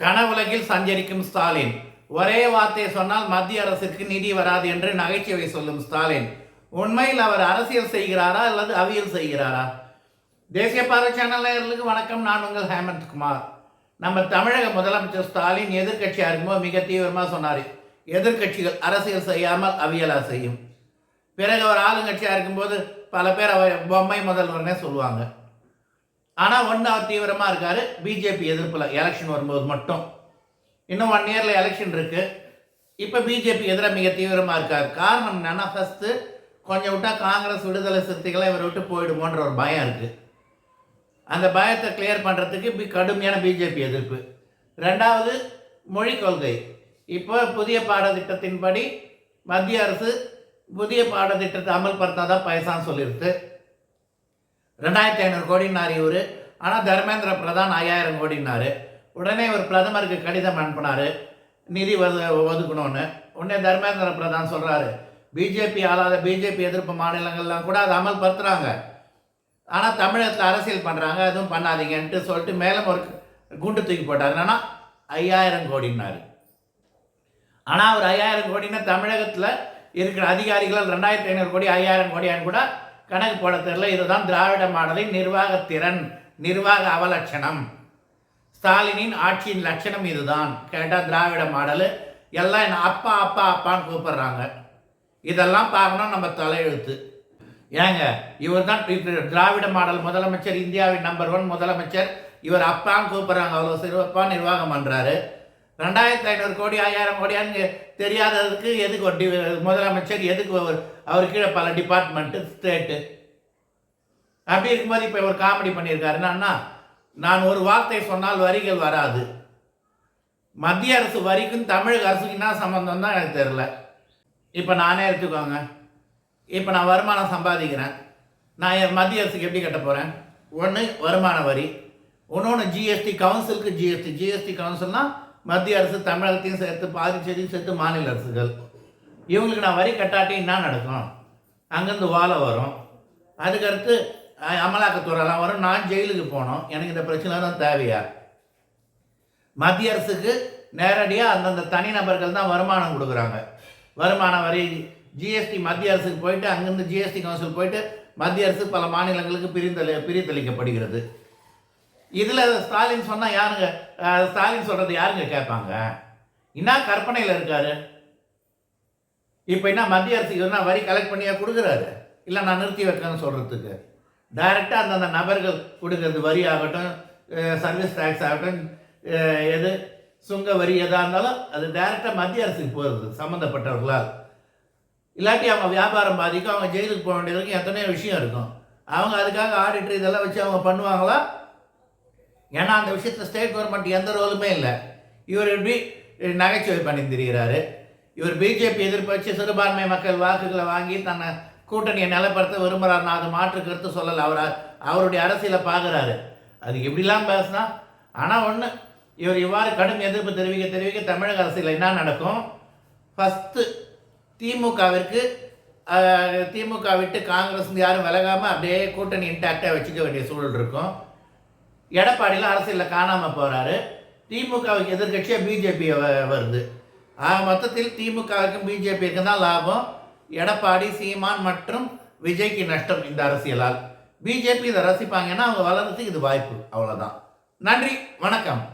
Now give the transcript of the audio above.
கனவுலகில் சஞ்சரிக்கும் ஸ்டாலின். ஒரே வார்த்தை சொன்னால் மத்திய அரசிற்கு நிதி வராது என்று நகைச்சுவை சொல்லும் ஸ்டாலின். உண்மையில் அவர் அரசியல் செய்கிறாரா அல்லது அவியல் செய்கிறாரா? தேசிய பார்வை சேனல் நேயர்களுக்கு வணக்கம். நான் உங்கள் ஹேமந்த் குமார். நம்ம தமிழக முதலமைச்சர் ஸ்டாலின் எதிர்க்கட்சியாக இருக்கும்போது மிக தீவிரமாக சொன்னார். எதிர்க்கட்சிகள் அரசியல் செய்யாமல் அவியலா செய்யும். பிறகு அவர் ஆளுங்கட்சியாக இருக்கும்போது பல பேர் அவர் பொம்மை முதல்வர்னே சொல்லுவாங்க. ஆனால் ஒன்று அவர் தீவிரமாக இருக்கார். பிஜேபி எதிர்ப்பில் எலெக்ஷன் வரும்போது மட்டும். இன்னும் ஒன் இயரில் எலெக்ஷன் இருக்குது இப்போ பிஜேபி எதிராக மிக தீவிரமாக இருக்கார். காரணம் என்னென்னா ஃபஸ்ட்டு கொஞ்சம் விட்டால் காங்கிரஸ் விடுதலை சிறுத்தைகளை இவரை விட்டு போயிடுமோன்ற ஒரு பயம் இருக்குது அந்த பயத்தை கிளியர் பண்ணுறதுக்கு பி கடுமையான பிஜேபி எதிர்ப்பு. ரெண்டாவது மொழிக் கொள்கை. இப்போ புதிய பாடத்திட்டத்தின்படி மத்திய அரசு புதிய பாடத்திட்டத்தை அமல்படுத்தாதான் பைசான்னு சொல்லியிருக்கு ரெண்டாயிரத்தி ஐநூறு கோடினார் இவர். ஆனால் தர்மேந்திர பிரதான் ஐயாயிரம் கோடினார் உடனே இவர் பிரதமருக்கு கடிதம் அனுப்பினார். நிதி ஒது ஒதுக்கணும்னு. உடனே தர்மேந்திர பிரதான் சொல்கிறாரு பிஜேபி ஆளாத பிஜேபி எதிர்ப்பு மாநிலங்கள்லாம் கூட அதை அமல்படுத்துகிறாங்க ஆனால் தமிழகத்தில் அரசியல் பண்ணுறாங்க எதுவும் பண்ணாதீங்கன்ட்டு சொல்லிட்டு மேலும் ஒரு குண்டு தூக்கி போட்டார். என்னன்னா ஐயாயிரம் கோடினார் ஆனால் அவர் ஐயாயிரம் கோடின்னா தமிழகத்தில் இருக்கிற அதிகாரிகள் ரெண்டாயிரத்தி ஐநூறு கோடி ஐயாயிரம் கோடியான்னு கூட கணக்கு போட தெரியல. இதுதான் திராவிட மாடலின் நிர்வாகத்திறன் நிர்வாக அவலட்சணம். ஸ்டாலினின் ஆட்சியின் லட்சணம் இதுதான். கேட்டால் திராவிட மாடலு. எல்லாம் என்ன அப்பா அப்பா அப்பான்னு கூப்பிடுறாங்க. இதெல்லாம் பார்க்கணும் நம்ம தலையெழுத்து. ஏங்க இவர் தான் திராவிட மாடல் முதலமைச்சர் இந்தியாவின் நம்பர் ஒன் முதலமைச்சர். இவர் அப்பான்னு கூப்பிட்றாங்க. அவ்வளோ சிறப்பாக நிர்வாகம் பண்ணுறாரு ரெண்டாயிரத்தி ஐநூறு கோடி ஐயாயிரம் கோடியான்னு தெரியாததுக்கு எதுக்கு ஒரு டி முதலமைச்சர் எதுக்கு அவர் அவர் கீழே பல டிபார்ட்மெண்ட்டு ஸ்டேட்டு அப்படி இருக்கும்போது இப்போ ஒரு காமெடி பண்ணியிருக்காரு. என்னன்னா நான் ஒரு வார்த்தை சொன்னால் வரிகள் வராது. மத்திய அரசு வரிக்கும் தமிழக அரசுக்கு என்ன சம்மந்தம் தான் எனக்கு தெரில இப்போ நானே எடுத்துக்கோங்க. இப்போ நான் வருமானம் சம்பாதிக்கிறேன். நான் என் மத்திய அரசுக்கு எப்படி கட்ட போகிறேன் ஒன்று வருமான வரி. இன்னொன்று ஜிஎஸ்டி கவுன்சிலுக்கு ஜிஎஸ்டி ஜிஎஸ்டி கவுன்சில்னால் மத்திய அரசு தமிழகத்தையும் சேர்த்து பாதிச்சேரியும் சேர்த்து மாநில அரசுகள். இவங்களுக்கு நான் வரி கட்டாட்டி என்ன நடக்கும்? அங்கேருந்து வாழை வரும். அதுக்கடுத்து அஹ், அமலாக்கத்துறைலாம் வரும். நான் ஜெயிலுக்கு போனோம் எனக்கு இந்த பிரச்சனை தான் தேவையா? மத்திய அரசுக்கு நேரடியாக அந்தந்த தனிநபர்கள் தான் வருமானம் கொடுக்குறாங்க. வருமான வரி ஜிஎஸ்டி மத்திய அரசுக்கு போயிட்டு அங்கேருந்து ஜிஎஸ்டி கவுன்சில் போயிட்டு மத்திய அரசு பல மாநிலங்களுக்கு பிரிந்தளி பிரித்தளிக்கப்படுகிறது. இதில் ஸ்டாலின் சொன்னால் யாருங்க? ஸ்டாலின் சொல்கிறது யாருங்க கேட்பாங்க? என்ன கற்பனையில் இருக்காரு? இப்போ என்ன மத்திய அரசுக்கு என்ன வரி கலெக்ட் பண்ணியா கொடுக்குறாரு. இல்லை நான் நிறுத்தி வைக்கணும்னு சொல்கிறதுக்கு டைரெக்டாக அந்தந்த நபர்கள் கொடுக்கறது வரி ஆகட்டும் சர்வீஸ் டேக்ஸ் ஆகட்டும் எது சுங்க வரி எதாக இருந்தாலும் அது டைரெக்டாக மத்திய அரசுக்கு போகிறது சம்மந்தப்பட்டவர்களால் இல்லாட்டி அவங்க வியாபாரம் பாதிக்கும் அவங்க ஜெயிலுக்கு போக வேண்டியதுக்கு எத்தனையோ விஷயம் இருக்கும். அவங்க அதுக்காக ஆடிட்டர் இதெல்லாம் வச்சு அவங்க பண்ணுவாங்களா? ஏன்னா அந்த விஷயத்தில் ஸ்டேட் கவர்மெண்ட் எந்த ரோலுமே இல்லை. இவர் எப்படி நகைச்சுவை பண்ணி திரிகிறாரு இவர் பிஜேபி எதிர்ப்பு வச்சு சிறுபான்மை மக்கள் வாக்குகளை வாங்கி தன்னை கூட்டணியை நிலைப்படுத்த விரும்புகிறார் நான் அது மாற்று கருத்து சொல்லலை. அவர் அவருடைய அரசியலை பார்க்குறாரு. அது எப்படிலாம் பேசுனா ஆனால் ஒன்று இவர் இவ்வாறு கடும் எதிர்ப்பு தெரிவிக்க தெரிவிக்க தமிழக அரசியல் என்ன நடக்கும்? ஃபஸ்ட்டு திமுகவிற்கு திமுக விட்டு காங்கிரஸ் யாரும் விலகாமல் அப்படியே கூட்டணி இன்டாக்டாக வச்சுக்க வேண்டிய சூழல் இருக்கும். எடப்பாடியில் அரசியலில் காணாமல் போகிறாரு திமுகவுக்கு எதிர்கட்சியாக பிஜேபி வருது. ஆக மொத்தத்தில் திமுகவுக்கும் பிஜேபிக்கும் தான் லாபம். எடப்பாடி சீமான் மற்றும் விஜய்க்கு நஷ்டம் இந்த அரசியலால். பிஜேபி இதை ரசிப்பாங்கன்னா அவங்க வளர்றதுக்கு இது வாய்ப்பு. அவ்வளோதான் நன்றி. வணக்கம்.